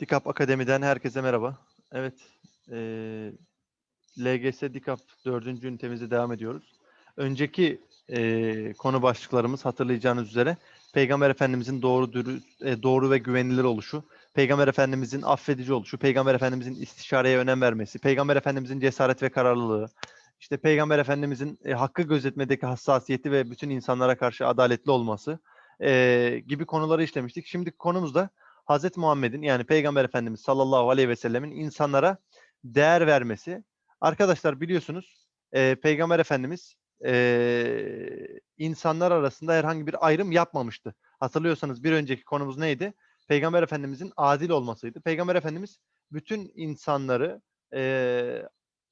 Dikap Akademi'den herkese merhaba. Evet, eee LGS Dikap 4. ünitemizde devam ediyoruz. Önceki eee, konu başlıklarımız hatırlayacağınız üzere Peygamber Efendimizin doğru dürüst, e, doğru ve güvenilir oluşu, Peygamber Efendimizin affedici oluşu, Peygamber Efendimizin istişareye önem vermesi, Peygamber Efendimizin cesaret ve kararlılığı, işte Peygamber Efendimizin e, hakkı gözetmedeki hassasiyeti ve bütün insanlara karşı adaletli olması eee, gibi konuları işlemiştik. Şimdiki konumuz da Hazreti Muhammed'in yani Peygamber Efendimiz sallallahu aleyhi ve sellemin insanlara değer vermesi. Arkadaşlar biliyorsunuz e, Peygamber Efendimiz e, insanlar arasında herhangi bir ayrım yapmamıştı. Hatırlıyorsanız bir önceki konumuz neydi? Peygamber Efendimizin adil olmasıydı. Peygamber Efendimiz bütün insanları e,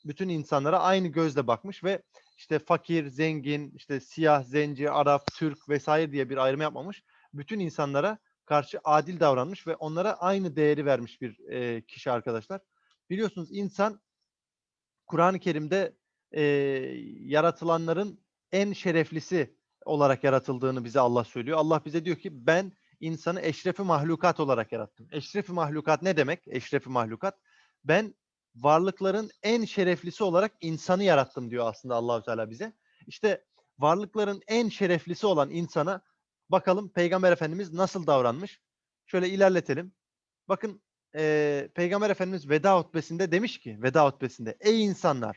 bütün insanlara aynı gözle bakmış ve işte fakir, zengin, işte siyah, zenci, Arap, Türk vesaire diye bir ayrım yapmamış. Bütün insanlara karşı adil davranmış ve onlara aynı değeri vermiş bir e, kişi arkadaşlar. Biliyorsunuz insan Kur'an-ı Kerim'de e, yaratılanların en şereflisi olarak yaratıldığını bize Allah söylüyor. Allah bize diyor ki ben insanı eşrefi mahlukat olarak yarattım. Eşrefi mahlukat ne demek? Eşrefi mahlukat. Ben varlıkların en şereflisi olarak insanı yarattım diyor aslında Allahu Teala bize. İşte varlıkların en şereflisi olan insana bakalım Peygamber Efendimiz nasıl davranmış? Şöyle ilerletelim. Bakın eee, Peygamber Efendimiz veda hutbesinde demiş ki, veda hutbesinde, ey insanlar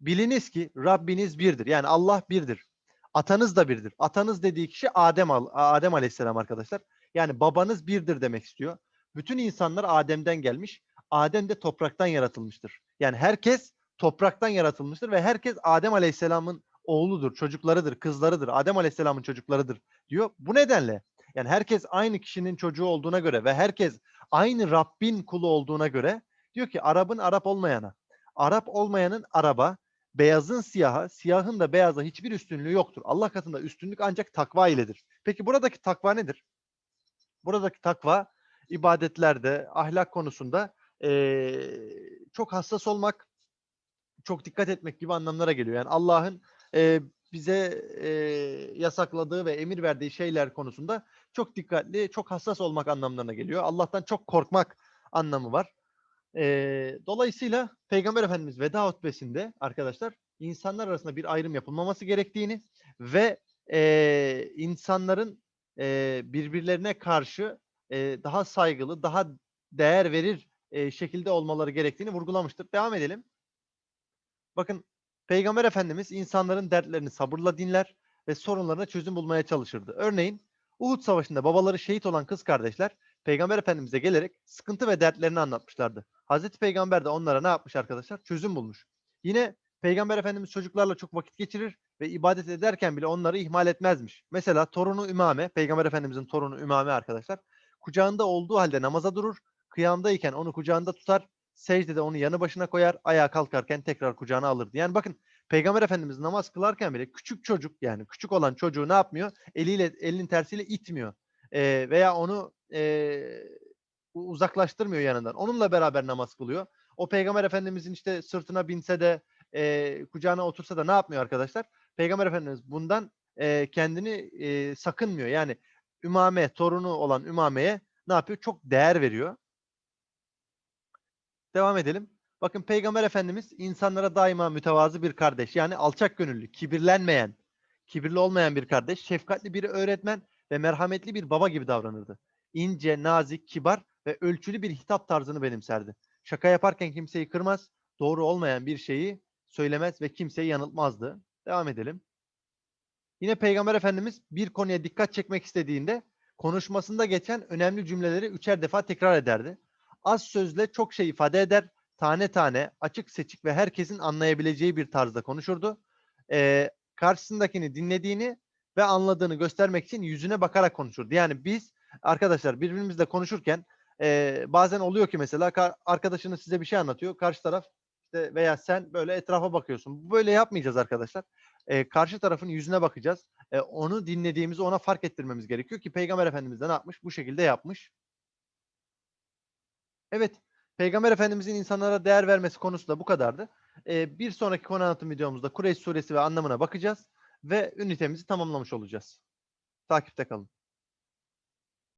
biliniz ki Rabbiniz birdir. Yani Allah birdir. Atanız da birdir. Atanız dediği kişi Adem, Adem Aleyhisselam arkadaşlar. Yani babanız birdir demek istiyor. Bütün insanlar Adem'den gelmiş. Adem de topraktan yaratılmıştır. Yani herkes topraktan yaratılmıştır ve herkes Adem Aleyhisselam'ın oğludur, çocuklarıdır, kızlarıdır. Adem Aleyhisselam'ın çocuklarıdır diyor. Bu nedenle yani herkes aynı kişinin çocuğu olduğuna göre ve herkes aynı Rabbin kulu olduğuna göre diyor ki Arap'ın Arap olmayana, Arap olmayanın Araba, beyazın siyaha, siyahın da beyaza hiçbir üstünlüğü yoktur. Allah katında üstünlük ancak takva iledir. Peki buradaki takva nedir? Buradaki takva ibadetlerde, ahlak konusunda eee, çok hassas olmak, çok dikkat etmek gibi anlamlara geliyor. Yani Allah'ın eee, bize eee, yasakladığı ve emir verdiği şeyler konusunda çok dikkatli, çok hassas olmak anlamlarına geliyor. Allah'tan çok korkmak anlamı var. Eee, dolayısıyla Peygamber Efendimiz veda hutbesinde arkadaşlar insanlar arasında bir ayrım yapılmaması gerektiğini ve eee, insanların eee, birbirlerine karşı eee, daha saygılı, daha değer verir eee, şekilde olmaları gerektiğini vurgulamıştır. Devam edelim. Bakın Peygamber Efendimiz insanların dertlerini sabırla dinler ve sorunlarına çözüm bulmaya çalışırdı. Örneğin Uhud Savaşı'nda babaları şehit olan kız kardeşler Peygamber Efendimiz'e gelerek sıkıntı ve dertlerini anlatmışlardı. Hazreti Peygamber de onlara ne yapmış arkadaşlar? Çözüm bulmuş. Yine Peygamber Efendimiz çocuklarla çok vakit geçirir ve ibadet ederken bile onları ihmal etmezmiş. Mesela torunu Ümame, Peygamber Efendimiz'in torunu Ümame arkadaşlar, kucağında olduğu halde namaza durur, kıyamdayken onu kucağında tutar, secdede onu yanı başına koyar, ayağa kalkarken tekrar kucağına alırdı. Yani bakın Peygamber Efendimiz namaz kılarken bile küçük çocuk yani küçük olan çocuğu ne yapmıyor? Eliyle elinin tersiyle itmiyor. Ee, veya onu u- uzaklaştırmıyor yanından. Onunla beraber namaz kılıyor. O Peygamber Efendimizin işte sırtına binse de ee, kucağına otursa da ne yapmıyor arkadaşlar? Peygamber Efendimiz bundan ee, kendini ee, sakınmıyor. Yani Ümame, torunu olan Ümame'ye ne yapıyor? Çok değer veriyor. Devam edelim. Bakın Peygamber Efendimiz insanlara daima mütevazı bir kardeş. Yani alçak gönüllü, kibirlenmeyen, kibirli olmayan bir kardeş, şefkatli bir öğretmen ve merhametli bir baba gibi davranırdı. İnce, nazik, kibar ve ölçülü bir hitap tarzını benimserdi. Şaka yaparken kimseyi kırmaz, doğru olmayan bir şeyi söylemez ve kimseyi yanıltmazdı. Devam edelim. Yine Peygamber Efendimiz bir konuya dikkat çekmek istediğinde konuşmasında geçen önemli cümleleri üçer defa tekrar ederdi. Az sözle çok şey ifade eder, tane tane, açık seçik ve herkesin anlayabileceği bir tarzda konuşurdu. Ee, karşısındakini dinlediğini ve anladığını göstermek için yüzüne bakarak konuşurdu. Yani biz arkadaşlar birbirimizle konuşurken e, bazen oluyor ki mesela ka- arkadaşınız size bir şey anlatıyor. Karşı taraf işte veya sen böyle etrafa bakıyorsun. Böyle yapmayacağız arkadaşlar. E, karşı tarafın yüzüne bakacağız. E, onu dinlediğimizi ona fark ettirmemiz gerekiyor ki Peygamber Efendimiz de ne yapmış? Bu şekilde yapmış. Evet, Peygamber Efendimizin insanlara değer vermesi konusu da bu kadardı. E, bir sonraki konu anlatım videomuzda Kureyş suresi ve anlamına bakacağız ve ünitemizi tamamlamış olacağız. Takipte kalın.